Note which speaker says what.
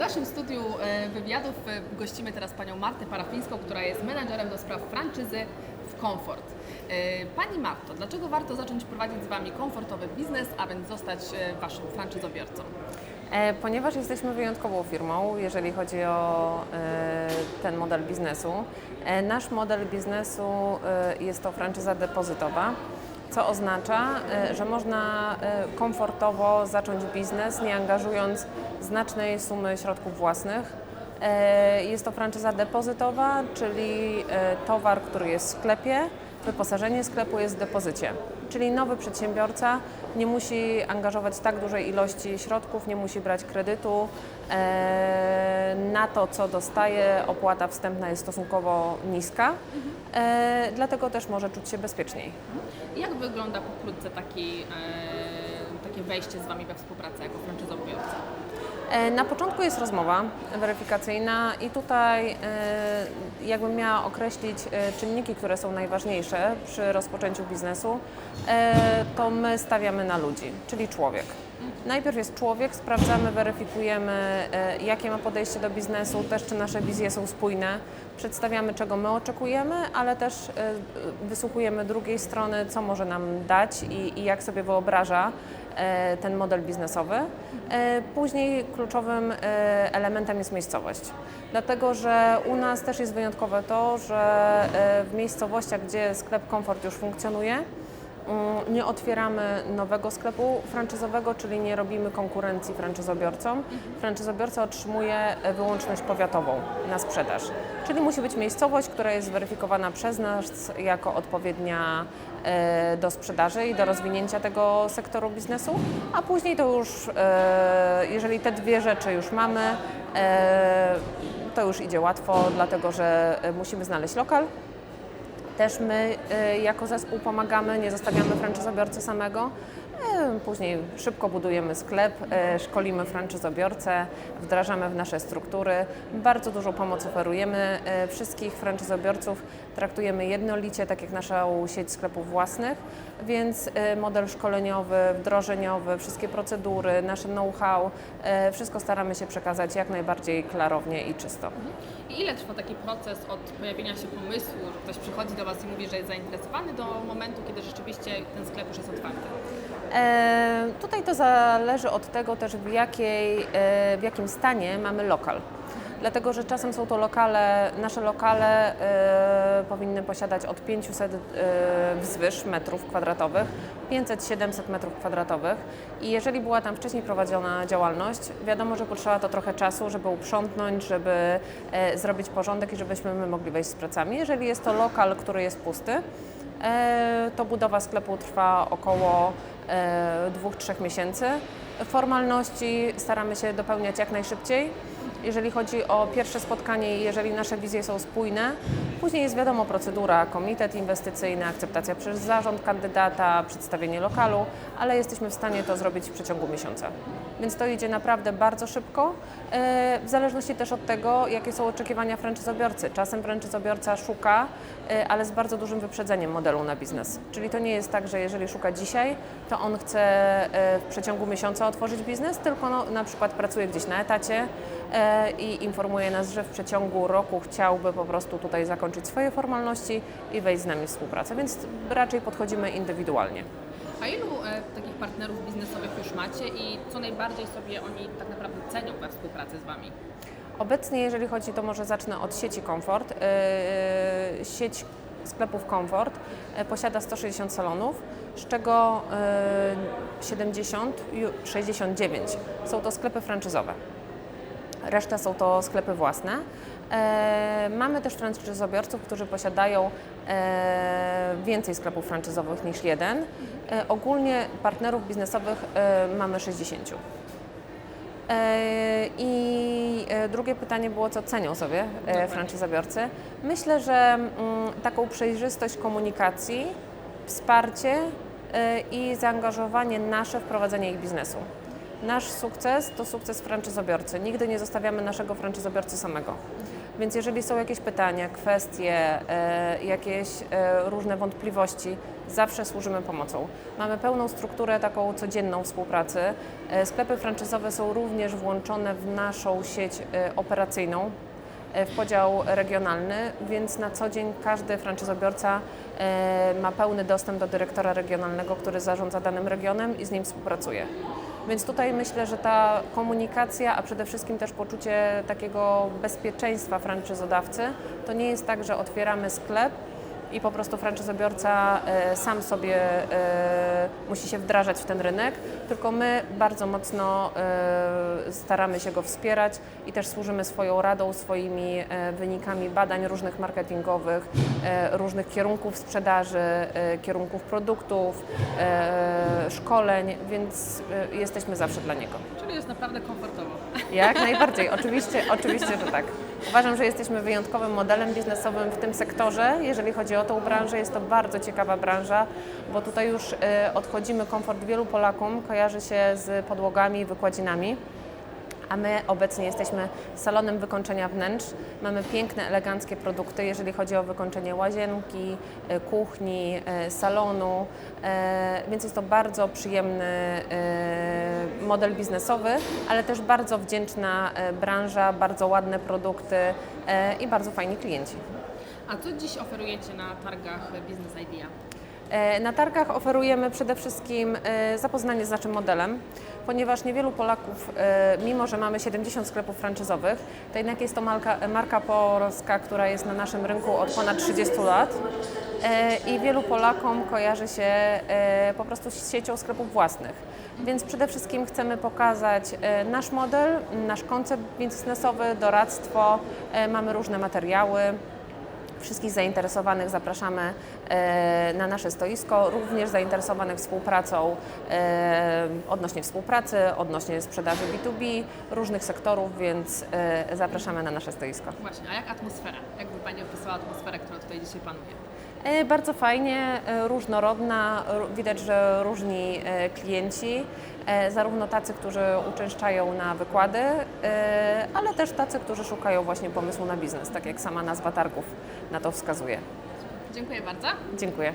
Speaker 1: naszym studiu e, wywiadów e, gościmy teraz panią Martę Parafińską, która jest menadżerem do spraw franczyzy w Comfort. E, Pani Marto, dlaczego warto zacząć prowadzić z Wami komfortowy biznes, a więc zostać Waszym franczyzobiorcą?
Speaker 2: Ponieważ jesteśmy wyjątkową firmą, jeżeli chodzi o ten model biznesu. Nasz model biznesu jest to franczyza depozytowa, co oznacza, e, że można e, komfortowo zacząć biznes, nie angażując znacznej sumy środków własnych. E, Jest to franczyza depozytowa, czyli towar, który jest w sklepie, wyposażenie sklepu jest w depozycie. Czyli nowy przedsiębiorca nie musi angażować tak dużej ilości środków, nie musi brać kredytu. E, Na to, co dostaje, opłata wstępna jest stosunkowo niska, e, dlatego też może czuć się bezpieczniej.
Speaker 1: Jak wygląda pokrótce taki, e, takie wejście z Wami we współpracę jako franczyzobiorca?
Speaker 2: E, Na początku jest rozmowa weryfikacyjna i tutaj e, jakbym miała określić e, czynniki, które są najważniejsze przy rozpoczęciu biznesu, to my stawiamy na ludzi, czyli człowiek. Najpierw jest człowiek, sprawdzamy, weryfikujemy, e, jakie ma podejście do biznesu, też czy nasze wizje są spójne, przedstawiamy, czego my oczekujemy, ale też e, wysłuchujemy drugiej strony, co może nam dać i, i jak sobie wyobraża e, ten model biznesowy. Później kluczowym elementem jest miejscowość, dlatego że u nas też jest wyjątkowe to, że w miejscowościach, gdzie sklep Komfort już funkcjonuje, Nie otwieramy nowego sklepu franczyzowego, czyli nie robimy konkurencji franczyzobiorcom. Franczyzobiorca otrzymuje e, wyłączność powiatową na sprzedaż, czyli musi być miejscowość, która jest zweryfikowana przez nas jako odpowiednia e, do sprzedaży i do rozwinięcia tego sektoru biznesu, a później to już, e, jeżeli te dwie rzeczy już mamy, to już idzie łatwo, dlatego że musimy znaleźć lokal, też my y, jako zespół pomagamy, nie zostawiamy franczyzobiorcy samego. Y, Później szybko budujemy sklep, y, szkolimy franczyzobiorcę, wdrażamy w nasze struktury. Bardzo dużą pomoc oferujemy. Wszystkich franczyzobiorców traktujemy jednolicie, tak jak naszą sieć sklepów własnych, więc y, model szkoleniowy, wdrożeniowy, wszystkie procedury, nasze know-how, y, wszystko staramy się przekazać jak najbardziej klarownie i czysto.
Speaker 1: I ile trwa taki proces od pojawienia się pomysłu, że ktoś przychodzi do Was i mówi, że jest zainteresowany, do momentu, kiedy rzeczywiście ten sklep już jest otwarty?
Speaker 2: E, tutaj to zależy od tego też w, jakiej, e, w jakim stanie mamy lokal. Dlatego, że czasem są to lokale, nasze lokale e, powinny posiadać od 500 e, wzwyż metrów kwadratowych, 500-700 metrów kwadratowych i jeżeli była tam wcześniej prowadzona działalność, wiadomo, że potrzeba to trochę czasu, żeby uprzątnąć, żeby e, zrobić porządek i żebyśmy my mogli wejść z pracami. Jeżeli jest to lokal, który jest pusty, E, to budowa sklepu trwa około e, dwóch, trzech miesięcy. Formalności staramy się dopełniać jak najszybciej. Jeżeli chodzi o pierwsze spotkanie i jeżeli nasze wizje są spójne, później jest wiadomo procedura, komitet inwestycyjny, akceptacja przez zarząd kandydata, przedstawienie lokalu, ale jesteśmy w stanie to zrobić w przeciągu miesiąca. Więc to idzie naprawdę bardzo szybko, e, w zależności też od tego, jakie są oczekiwania franczyzobiorcy. Czasem franczyzobiorca szuka, e, ale z bardzo dużym wyprzedzeniem modelu na biznes. Czyli to nie jest tak, że jeżeli szuka dzisiaj, to on chce e, w przeciągu miesiąca otworzyć biznes, tylko no, na przykład pracuje gdzieś na etacie i informuje nas, że w przeciągu roku chciałby po prostu tutaj zakończyć swoje formalności i wejść z nami w współpracę, więc raczej podchodzimy indywidualnie.
Speaker 1: A ilu e, takich partnerów już macie i co najbardziej sobie oni tak naprawdę cenią we współpracy z Wami?
Speaker 2: Obecnie, jeżeli chodzi, to może zacznę od sieci Komfort. Yy, Sieć sklepów Komfort yy, posiada 160 salonów, z czego yy, 70, ju- 69 są to sklepy franczyzowe. Reszta są to sklepy własne. Mamy też franczyzobiorców, którzy posiadają więcej sklepów franczyzowych niż jeden. E, ogólnie partnerów biznesowych e, mamy 60. E, I e, drugie pytanie było, co cenią sobie e, franczyzobiorcy. Myślę, że mm, taką przejrzystość komunikacji, wsparcie e, i zaangażowanie nasze w prowadzenie ich biznesu. Nasz sukces to sukces franczyzobiorcy. Nigdy nie zostawiamy naszego franczyzobiorcy samego. Więc jeżeli są jakieś pytania, kwestie, e, jakieś e, różne wątpliwości, zawsze służymy pomocą. Mamy pełną strukturę taką codzienną współpracy. E, sklepy franczyzowe są również włączone w naszą sieć operacyjną, w podział regionalny, więc na co dzień każdy franczyzobiorca ma pełny dostęp do dyrektora regionalnego, który zarządza danym regionem i z nim współpracuje. Więc tutaj myślę, że ta komunikacja, a przede wszystkim też poczucie takiego bezpieczeństwa franczyzodawcy, to nie jest tak, że otwieramy sklep i po prostu franczyzobiorca e, sam sobie e, musi się wdrażać w ten rynek, tylko my bardzo mocno e, staramy się go wspierać i też służymy swoją radą, swoimi wynikami badań różnych marketingowych, różnych kierunków sprzedaży, kierunków produktów, szkoleń, więc jesteśmy zawsze dla niego.
Speaker 1: Czyli jest naprawdę komfortowo.
Speaker 2: Jak najbardziej, oczywiście, oczywiście, że tak. Uważam, że jesteśmy wyjątkowym modelem biznesowym w tym sektorze. Jeżeli chodzi o tą branżę, jest to bardzo ciekawa branża, bo tutaj już e, odchodzimy. Komfort wielu Polakom kojarzy się z podłogami i wykładzinami. A my obecnie jesteśmy salonem wykończenia wnętrz. Mamy piękne, eleganckie produkty, jeżeli chodzi o wykończenie łazienki, e, kuchni, e, salonu, e, więc jest to bardzo przyjemny model biznesowy, ale też bardzo wdzięczna branża, bardzo ładne produkty i bardzo fajni klienci.
Speaker 1: A co dziś oferujecie na targach Business Idea?
Speaker 2: Na targach oferujemy przede wszystkim zapoznanie z naszym modelem, ponieważ niewielu Polaków, e, mimo że mamy 70 sklepów franczyzowych, to jednak jest to marka, marka polska, która jest na naszym rynku od ponad 30 lat E, i wielu Polakom kojarzy się e, po prostu z siecią sklepów własnych. Więc przede wszystkim chcemy pokazać nasz model, nasz koncept biznesowy, doradztwo, mamy różne materiały. Wszystkich zainteresowanych zapraszamy e, na nasze stoisko, również zainteresowanych współpracą e, odnośnie współpracy, odnośnie sprzedaży B2B, różnych sektorów, więc e, zapraszamy na nasze stoisko.
Speaker 1: Właśnie, a jak atmosfera? Jakby Pani opisała atmosferę, która tutaj dzisiaj panuje?
Speaker 2: Bardzo fajnie, różnorodna, ró- widać, że różni klienci, zarówno tacy, którzy uczęszczają na wykłady, e, ale też tacy, którzy szukają właśnie pomysłu na biznes, tak jak sama nazwa targów na to wskazuje.
Speaker 1: Dziękuję bardzo.
Speaker 2: Dziękuję.